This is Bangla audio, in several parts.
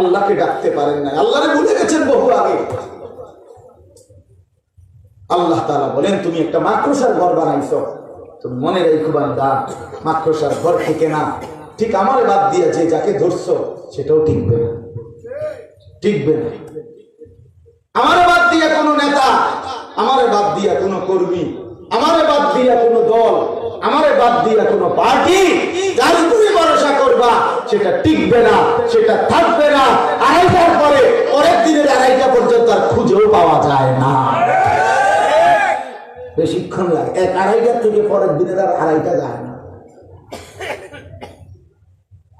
আল্লাহকে ডাকতে পারেন না আল্লাহরে ভুলে গেছেন বহু আগে। আল্লাহ তাআলা বলেন, তুমি একটা মাকড়সার ঘর বানাইছো। তুমি মনে রেখো বান্দা মাকড়সার ঘর থেকে না। ঠিক আমার বাদ দিয়ে যে যাকে ধরছো, সেটাও টিকবে না। টিকবে না। আমার বাদ দিয়া কোনো নেতা, আমারে বাদ দিয়া কোনো কর্মী, আমার বাদ দিয়া কোনো দল, আমারে বাদ দিয়া কোনো পার্টি সেটা টিকবে না, সেটা থাকবে না। আড়াইটার পরে পরের দিনের আড়াইটা পর্যন্ত আর খুঁজেও পাওয়া যায় না। বেশিক্ষণ লাগে। এক আড়াইটার থেকে পরের দিনের আর আড়াইটা যায় না।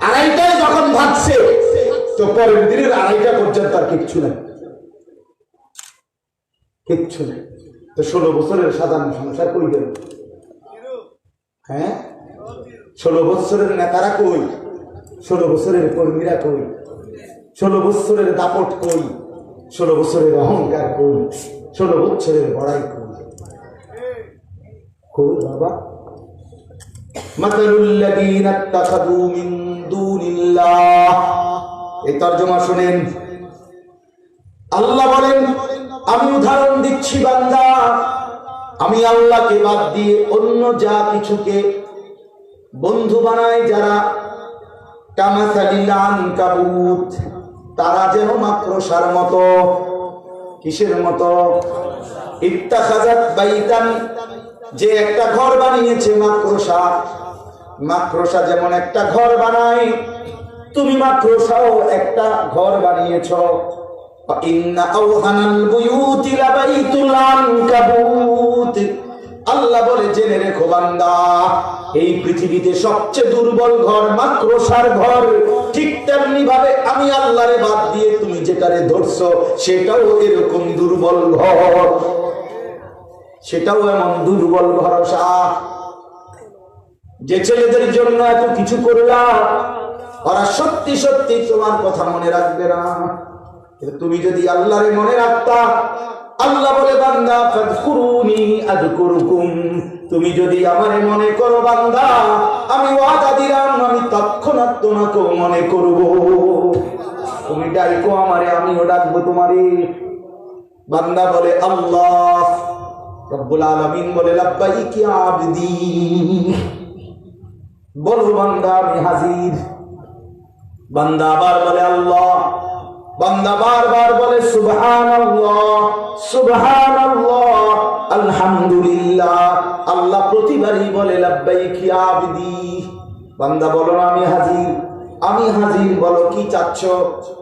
আড়াইটায় যখন ভাগছে, তো পরের দিনের আড়াইটা পর্যন্ত আর কিচ্ছু নেই। কিচ্ছু নেই। তো ষোলো বছরের সাধারণ সংসার কই গেল? হ্যাঁ? ষোলো বছরের নেতারা কই? ষোলো বছরের কর্মীরা কই? ষোলো বছরের দাপট কই? ষোলো বছরের অহংকার কই? ষোলো বছরের বড়াই কই? কই বাবা? তর্জমা শোনেন। আল্লাহ আমি উদাহরণ দিচ্ছি আমি আল্লাহকে বাদ দিয়ে অন্য যা কিছুকে বন্ধু বানায় যারা কাবুত। তারা যেন মাকড়সার মতো, কিসের মতো? ইত্তাখাজাত বাইতান, যে একটা ঘর বানিয়েছে মাকড়সা মাকড়সা যেমন একটা ঘর বানায়, তুমি মাকড়সাও একটা ঘর বানিয়েছ। আল্লাহ বলে, জেনে রেখো বান্দা এই পৃথিবীতে সবচেয়ে দুর্বল ঘর, মাকড়সার ঘর, ঠিক তেমনি ভাবে আমি আল্লাহরে বাদ দিয়ে তুমি যেটারে ধরছো, সেটাও এরকম দুর্বল ঘর। সেটাও এমন দুর্বল ভরসা যে ছেলেদের জন্য এত কিছু করলাম, ওরা সত্যি সত্যি তোমার কথা মনে রাখবে না। তুমি যদি আল্লাহরে মনে রাখতা, আল্লাহ বলে, বান্দা আযকুরুকুম। তুমি যদি আমারে মনে করো বান্দা, আমি ওয়াদা দিলাম, আমি তৎক্ষণাৎ তোমাকেও মনে করব। তুমি ডাইকো আমারে, আমিও ডাকবো তোমারে। বান্দা বলে, আল্লাহ, রব্বুল আলামিন বলে, লাব্বাইক ইয়া আবদি। বলো বান্দা, আমি হাজির। বান্দা আবার বলে, আল্লাহ। বান্দা বারবার বলে, সুবহানাল্লাহ সুবহানাল্লাহ। আলহামদুলিল্লাহ। আল্লাহ প্রতিবারই বলে আবদি। বান্দা বলো আমি হাজির। আমি হাজির। বলো, কি চাচ্ছ?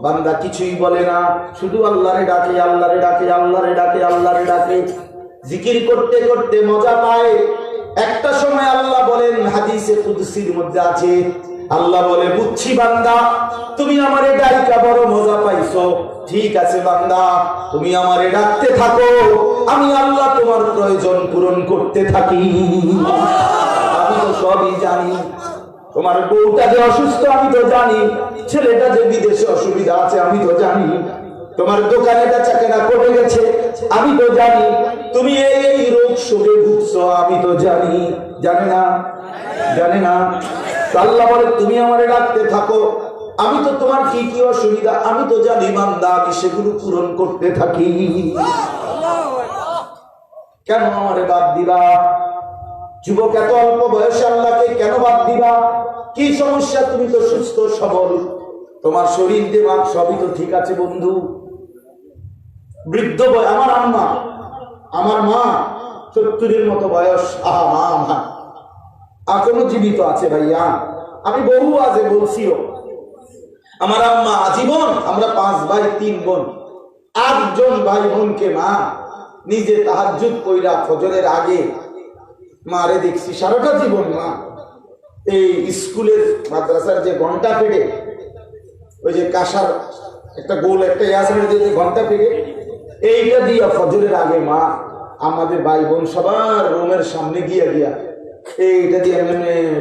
বান্দা কিছুই বলে না। শুধু আল্লাহরে ডাকে আল্লাহরে ডাকে আল্লাহরে ডাকে আল্লাহরে ডাকে। জিকির করতে করতে মজা পায়। একটা সময় আল্লাহ বলেন, হাদিসে কুদসির মধ্যে আছে। আল্লাহ বলে, বুঝছি বান্দা, তুমি আমারে ডাইকা বড় মজা পাইছো। ঠিক আছে বান্দা, তুমি আমারে ডাকতে থাকো, আমি আল্লাহ তোমার প্রয়োজন পূরণ করতে থাকি। আমি তো সবই জানি, তোমার বউটা যে অসুস্থ, আমি তো জানি, ছেলেটা যে বিদেশে অসুবিধা আছে, আমি তো জানি। তোমার দোকানে বেচা কেনা কমে গেছে, আমি তো জানি। তুমি এই এই রোগ শোকে ভুগছো, আমি তো জানি। জানে না? জানে না? আল্লাহ বলে, তুমি আমারে ডাকতে থাকো আমি তো তোমার কি কি অসুবিধা আমি তো জানি মান্দা আমি সেগুলো পূরণ করতে থাকি। কেন আমারে বাদ দিবা? যুবক, এত অল্প বয়সে আল্লাহকে কেন বাদ দিবা? কি সমস্যা? তুমি তো সুস্থ, সবল। তোমার শরীর, দেমাগ সবই তো ঠিক আছে, বন্ধু। বৃদ্ধ বয়, আমার আম্মা, আমার মা সত্তরের মতো বয়স। আহা, মা আমার এখনও জীবিত আছে ভাইয়া? আমি বহু আজে বলছিও আমার আম্মা আজীবন, আমরা পাঁচ ভাই, তিন বোন। আটজন ভাই বোনকে মা, নিজে তাহাজুদ কইরা ফজরের আগে মারে দেখছি, সারাটা জীবন মা। এই স্কুলের মাদ্রাসার যে ঘণ্টা পেটে ওই যে কাঁসার একটা গোল, একটা ইয়াসের যে ঘণ্টা পেটে এইটা দিয়া ফজরের আগে মা, আমাদের ভাই বোন সবার রুমের সামনে গিয়া গিয়া, এইটা দিয়ে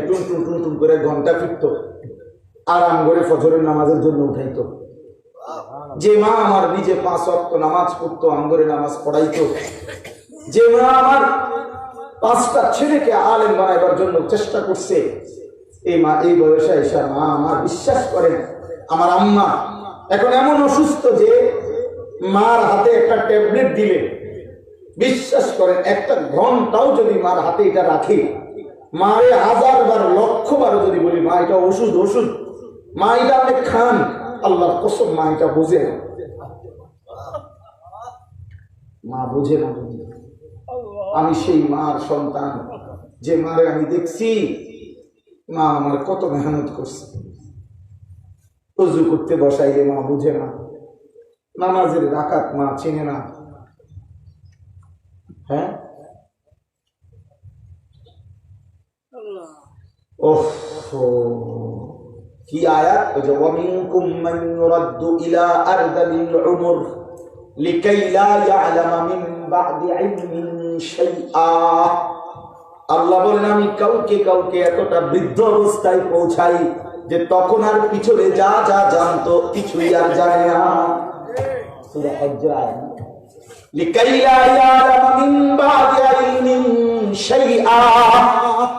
টুন টুন টুন টুন করে ঘণ্টা ফিরতো। আরাম করে ফজরের নামাজের জন্য উঠাইতো। যে মা আমার নিজে পাঁচ অক্ট নামাজ পড়তো আঙ্গরে নামাজ পড়াইতো। যে মা আমার পাঁচটা ছেলেকে আলেম বানাইবার জন্য চেষ্টা করছে, এই মা, এই বয়সে এসে মা আমার বিশ্বাস করেন, আমার আম্মা এখন এমন অসুস্থ যে মার হাতে একটা ট্যাবলেট দিলে বিশ্বাস করেন, একটা ঘন্টাও যদি মার হাতে এটা রাখে, মারে হাজার বার লক্ষ বারও যদি বলি, মা, এটা ওষুধ ওষুধ। মা এটা আপনি খান আল্লাহর কসম মা এটা বোঝে না। মা বোঝে না আমি সেই মার সন্তান যে মারে আমি দেখছি মা আমার কত মেহনত করছে। করতে বসাইলে মা বুঝে না। নামাজের রাকাত মা চেনে না। হ্যাঁ? ওহ। কি আয়াত? লিকাই আল্লাহ বলেন, আমি কাউকে কাউকে এতটা বৃদ্ধ অবস্থায় পৌঁছাই যে তখন আর পিছনে যা যা জানতো কিছুই আর জানে না।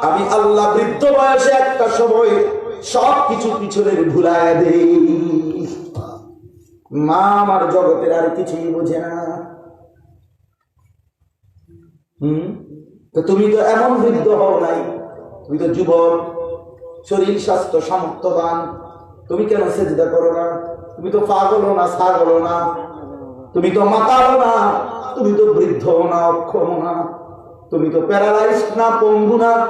আমি আল্লাহ বৃদ্ধ বয়সে একটা সময় সব কিছু পিছনের ভুলায় দেই। মা আমার জগতের আর কিছুই বোঝে না। হুম? তো তুমি তো এমন বৃদ্ধ হও নাই। তুমি তো যুবক, শরীর স্বাস্থ্য সামর্থ্যবান তুমি কেন সেজদা করো না? তুমি তো পাগল না ছাগল না। তুমি তো মাতাল না। তুমি তো বৃদ্ধ না অক্ষম না। তুমি তো প্যারালাইজ না, পঙ্গু না।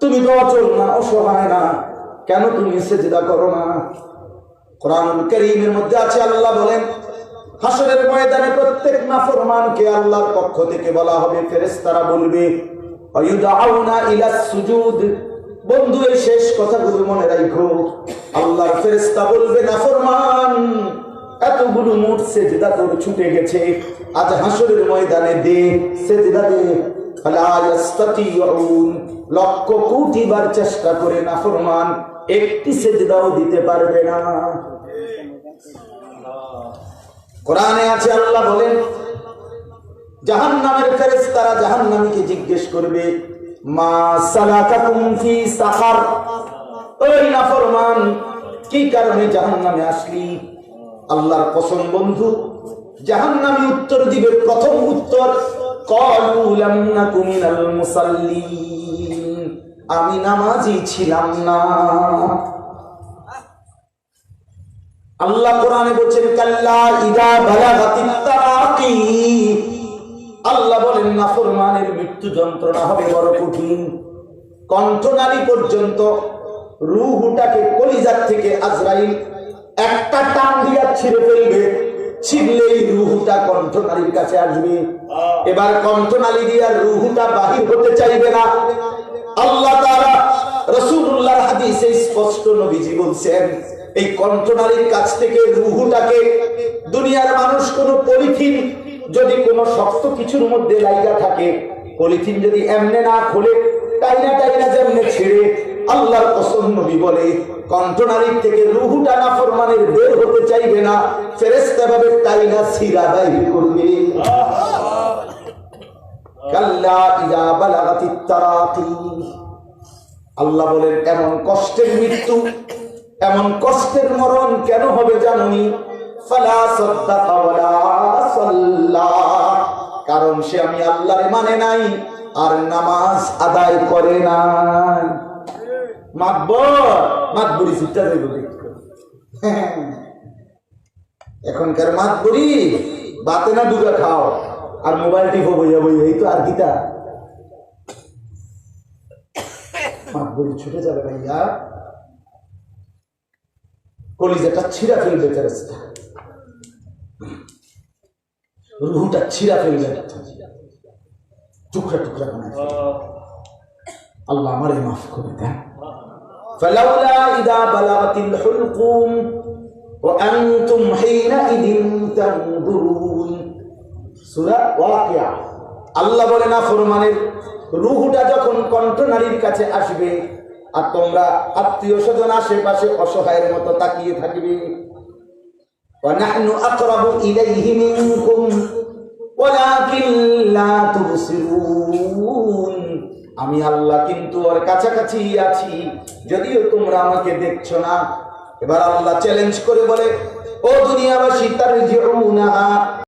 তুমি তো অচল না, অসহায় না। কেন তুমি সেজদা করো না? কোরআনুল করিমের মধ্যে আছে আল্লাহ বলেন হাসরের ময়দানে প্রত্যেক নাফরমানকে আল্লাহর পক্ষ থেকে বলা হবে, ফেরেশতারা বলবে বন্ধু শেষ মনে রাখো। ফেরেশতা বলবে এতগুলো মুঠ সেজদা ছুটে গেছে। আজ হাসরের ময়দানে দে, সেজদা দে। লক্ষ কোটি বার চেষ্টা করে নাফরমান একটি সেজদাও দিতে পারবে না। কোরআনে আছে আল্লাহ বলেন, জাহান্নামের ফেরেশতারা জাহান্নামীকে জিজ্ঞেস করবে, মা সালাকাকুম ফি সাকার ওই নাফরমান কি কারণে জাহান্নামে আসলি? আল্লাহর কসম বন্ধু, জাহান্নামী উত্তর দিবে প্রথম উত্তর আমি নামাজি ছিলাম না। আল্লাহ কোরআনে বলছেন, কাল্লা ইদা বালাগাতিত তারাকি আল্লাহ বলেন নাফরমানের মৃত্যু যন্ত্রণা হবে বড় কঠিন। কণ্ঠনালী পর্যন্ত রুহুটাকে কলিজার থেকে আজরাইল একটা টান দিয়া ছিঁড়ে ফেলবে। ছিঁড়লেই রুহুটা কণ্ঠনালীর কাছে আসবে। এবার কণ্ঠনালী দিয়া রুহুটা বাহির হতে চাইবে না। আল্লাহ হাদিসে স্পষ্ট নবীজি বলছেন এই কণ্ঠনালীর কাছ থেকে রুহুটাকে দুনিয়ার মানুষ কোন পলিথিন যদি কোনো শক্ত কিছুর মধ্যে লাইগা থাকে পলিথিন যদি এমনে না খোলে টাইনা টাইনা যেমনে ছেড়ে আল্লাহর কসম নবী বলে কণ্ঠনালীর থেকে রুহুটা না ফরমানের বের হতে চাইবে না ফেরেস্তা আল্লাহ বলেন, এমন কষ্টের মৃত্যু, এমন কষ্টের মরণ কেন হবে জানুনি? কারণ সে আমি আল্লাহর মানে নাই, আর নামাজ আদায় করে নাই। মাতবর মাতবুরি চিন্তা দেব এখনকার মাতবুরি বাতে না ডুবে খাও আর মোবাইল টিপো বইয়া বইয়া এই তো আর কিতা মাতবুরি ছুটে যাবে ভাইয়া কলিজাটা ছিঁড়া ফেলবে ফেরেস্তা রুহুটা ছিঁড়া ফেলবে টুকরা টুকরা বানায় ফেলবে। আল্লাহ আমারে মাফ করে দেন فلولا إذا بلغت الحلقوم وأنتم حينئذ تنظرون সূরা ওয়াকিয়া আল্লাহ বলে না ফরমানের রুহুটা যখন কণ্ঠনারীর কাছে আসবে আর তোমরা আত্মীয় স্বজন আশেপাশে অসহায়ের মতো তাকিয়ে থাকবে ونحن أقرب إليه منكم ولكن لا تبصرون আমি আল্লাহ কিন্তু ওর কাছাকাছি আছি যদিও তোমরা আমাকে দেখছো না এবার আল্লাহ চ্যালেঞ্জ করে বলে ও দুনিয়াবাসী তার